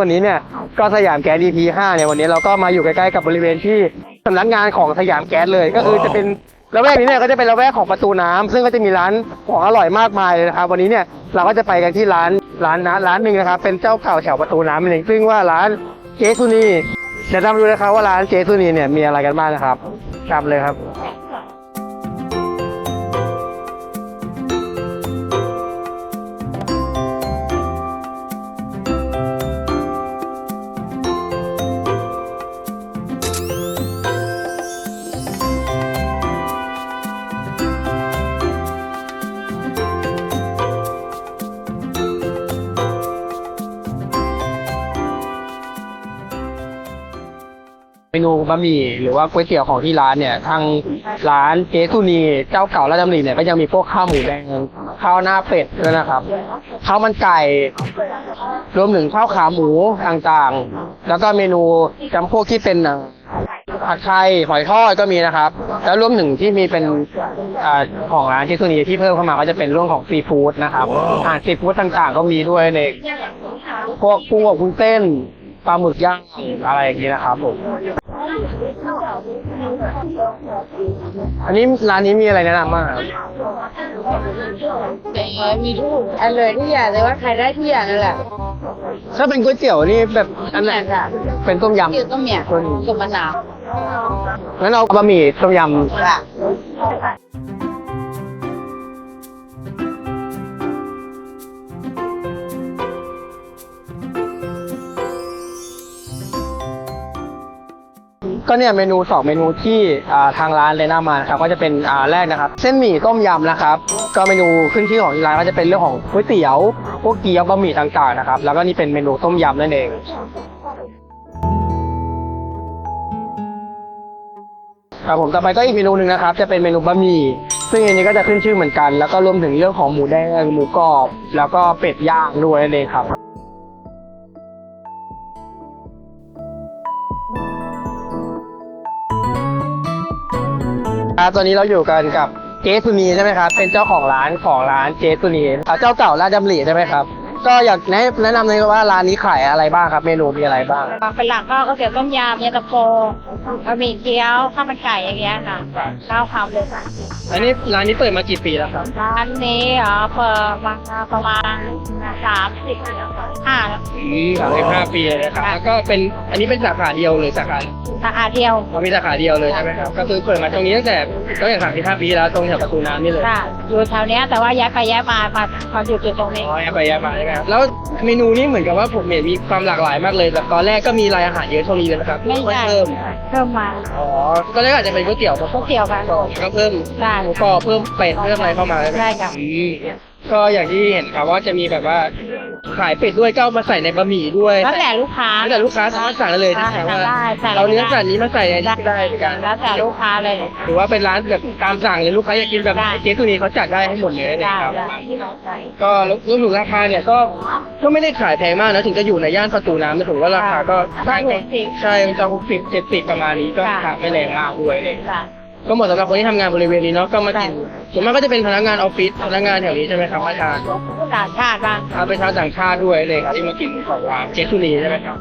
วันนี้เนี่ยก็สยามแก๊ส EP 5เนี่ยวันนี้เราก็มาอยู่ใกล้ๆกับบริเวณที่สำนักงานของสยามแก๊สเลย ก็คือจะเป็นละแวกนี้เนี่ยก็จะเป็นละแวกของประตูน้ำซึ่งก็จะมีร้านของอร่อยมากมายเลยนะครับวันนี้เนี่ยเราก็จะไปกันที่ร้านร้านนะร้านหนึ่งนะครับเป็นเจ้าเก่าแถวประตูน้ำนั่นเองซึ่งว่าร้านเจสุนีเดี๋ยวตามดูนะครับว่าร้านเจสุนีเนี่ยมีอะไรกันบ้างนะครับตามเลยครับ เมนูบะหมี่หรือว่าก๋วยเตี๋ยวของที่ร้านเนี่ย ทางร้านเจสุนีเจ้าเก่าราชดำริเนี่ยก็ยังมีพวกข้าวหมูแดงข้าวหน้าเป็ดด้วยนะครับข้าวมันไก่รวมถึงข้าวขาหมูต่างๆ แล้วก็เมนูจำพวกที่เป็นผัดไทยหอยทอดก็มีนะครับ แล้วรวมถึงที่มีเป็นอของร้านเจสุนีที่เพิ่มเข้ามาก็จะเป็นเรื่องของซีฟู้ดนะครับอาหารซีฟู้ดต่างๆ ก็มีด้วยในพวกกุ้งอบวุ้นเส้นปลาหมึกย่างอะไรอย่างนี้นะครับผม อันนี้ร้านนี้มีอะไรแนะนำบ้างครับมีทุกอันเลยทุกอย่างเลยว่าใครได้ทุกอย่างนั่นแหละถ้าเป็นก๋วยเตี๋ยวนี่แบบอันไหนค่ะเป็นต้มยคือต้มยำกับมะนาวำงั้นเอาบะหมี่ต้มยค่ะำ ก็เนี่ยเมนูสองเมนูที่ทางร้านเลยนำมานะครับก็จะเป็นแรกนะครับ เส้นหมี่ต้มยำนะครับ ก็เมนูขึ้นชื่อของร้านก็จะเป็นเรื่องของก๋วยเตี๋ยวพวกเกี๊ยวบะหมี่ต่างๆนะครับ แล้วก็นี่เป็นเมนูต้มยำนั่นเองครับผมต่อไปก็อีกเมนูหนึ่งนะครับ จะเป็นเมนูบะหมี่ซึ่งอันนี้ก็จะขึ้นชื่อเหมือนกัน แล้วก็รวมถึงเรื่องของหมูแดงหมูกรอบ แล้วก็เป็ดย่างด้วยนั่นเองครับ ครับตอนนี้เราอยู่กันกับเจสุนีใช่ไหมครับ เป็นเจ้าของร้านของร้านเจสุนีเจ้าเก่าราชดำริใช่ไหมครับ ก็อยากแนะแนะนำเลยว่าร้านนี้ขายอะไรบ้างครับ เมนูมีอะไรบ้าง เป็นหลักก็ก๋วยเตี๋ยวต้มยำเย็นตาโฟบะหมี่เกี๊ยวข้าวมันไก่อย่างเงี้ยค่ะข้าวขาหมูอันนี้ร้านนี้เปิดมากี่ปีแล้วครับร้านนี้อ๋อเปิดมาประมาณสามสิบห้าอืมสามสิบห้าปีเลยนะครับแล้วก็เป็นอันนี้เป็นสาขาเดียวหรือสาขาสาขาเดียวเรามีสาขาเดียวเลยใช่ไหมครับก็คือเปิดมาตรงนี้ตั้งแต่ตั้งแต่สามสิบห้าปีแล้วตรงแถวประตูน้ำนี่เลยค่ะอยู่แถวเนี้ยแต่ว่าย้ายไปย้ายมามามาอยู่จุดตรงนี้อ๋อแอบไปแอบมาใช่ไหมครับแล้วเมนูนี้เหมือนกับว่าผมเห็นมีความหลากหลายมากเลยแต่ตอนแรกก็มีรายอาหารเยอะเท่านี้เลยนะครับไม่ค่อยใช่เพิ่มเพิ่มมาอ๋อตอนแรกอาจจะเป็นก๋วยเตี๋ยวก๋วยเตี๋ยวค่ะก็เพิ่มได้หมูกรอบเพิ่มเป็ดเพิ่มอะไรเข้ามาใช่ไหมใช่ค่ะ อืมก็อย่างที่เห็นครับว่าจะมีแบบว่า ขายเป็ดด้วยก็เอามาใส่ในบะหมี่ด้วยแล้วแต่ลูกค้าแล้วแต่ลูกค้าสามารถสั่งได้เลยใช่ไหมครับสั่งว่าได้สั่งเราเนื้อได้สัตว์นี้มาใส่ในนี้ก็ได้เหมือนกันแล้วแต่ลูกค้าเลยหรือว่าเป็นร้านแบบตามสั่งเลยลูกค้าอยากกินแบบได้เจ๊ตัวนี้เขาจัดได้ให้หมดเลยได้นะครับได้ก็รวมถึงราคาเนี่ยก็ก็ไม่ได้ขายแพงมากนะถึงจะอยู่ในย่านประตูน้ำนะถือว่าราคาก็ได้หกสิบใช่จะหกสิบเจ็ดสิบประมาณนี้ก็ค่ะราคาไม่แรงมากด้วยค่ะ ก็เหมาะสำหรับคนที่ทำงานบริเวณนี้เนาะก็มากินใช่ส่วนมากก็จะเป็นพนักงานออฟฟิศพนักงานแถวนี้ใช่ไหมครับมาทานต่างชาติบ้างเอาไปชาวต่างชาติด้วยเลยครับที่มากินของร้านเจสุนีใช่ไหมครับ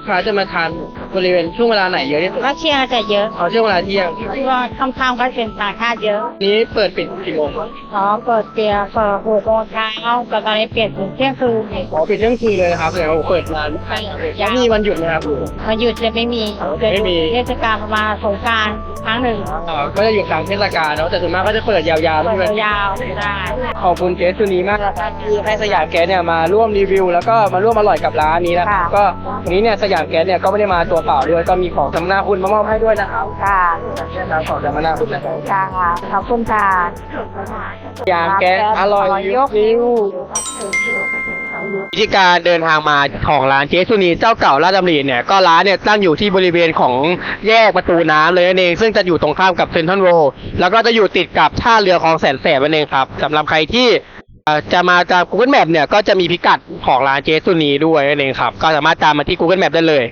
ลูกค้าจะมาทานบริเวณช่วงเวลาไหนเยอะที่สุดก็เชียร์จะเยอะเอาช่วงเวลาเที่ยงที่ว่าค่ำๆก็เป็นต่างชาติเยอะ นี้เปิดปิดกี่โมงอ๋อเปิดเปียร์เปิดหกโมงเช้าแต่ตอนนี้เปลี่ยนถึงเที่ยงคืนอ๋อปิดเที่ยงคืนเลยนะครับแต่ว่าเปิดร้านไปแล้ยาววมีวันหยุดไหมครับมาหยุดจะไม่มีไม่มีเทศกาลประมาณสงกรารครั้งหนึ่งอ่าก็จะอยู่ตามเทศกาลเนาะแต่ส่วนมากก็จะเปิดยาวๆเปิใช่ดไหมยาวได้ขอบคุณเจสุนีมากนะครับที่ให้สยามแก๊สเนี่ยมาร่วมรีวิว แล้วก็มาร่วมอร่อยกับร้านนี้นะครับก็วันนี้เนี่ยสยามแก๊สเนี่ยก็ไม่ได้มาตัวเปล่าด้วยก็มีของสำนาคุณมามอบให้ด้วยนะครับค่ะครับของสำนาคุณนะครับค่ะขอบคุณค่ะสยามแก๊สอร่อยยกนิ้ววิธีการเดินทางมาของร้านเจสุนีเจ้าเก่าราชดำริเนี่ยก็ร้านเนี่ยตั้งอยู่ที่บริเวณของแยกประตูน้ำเลยนั่นเองซึ่งจะอยู่ตรงข้ามกับเซ็นทรัลโรแล้วก็จะอยู่ติดกับท่าเรือคลองแสนแสบนั่นเองครับสำหรับใครที่เอ่อ จะมาจาก Google Map เนี่ยก็จะมีพิกัดของร้านเจสุนีด้วยนั่นเองครับ ก็สามารถตามมาที่ Google Map ได้เลย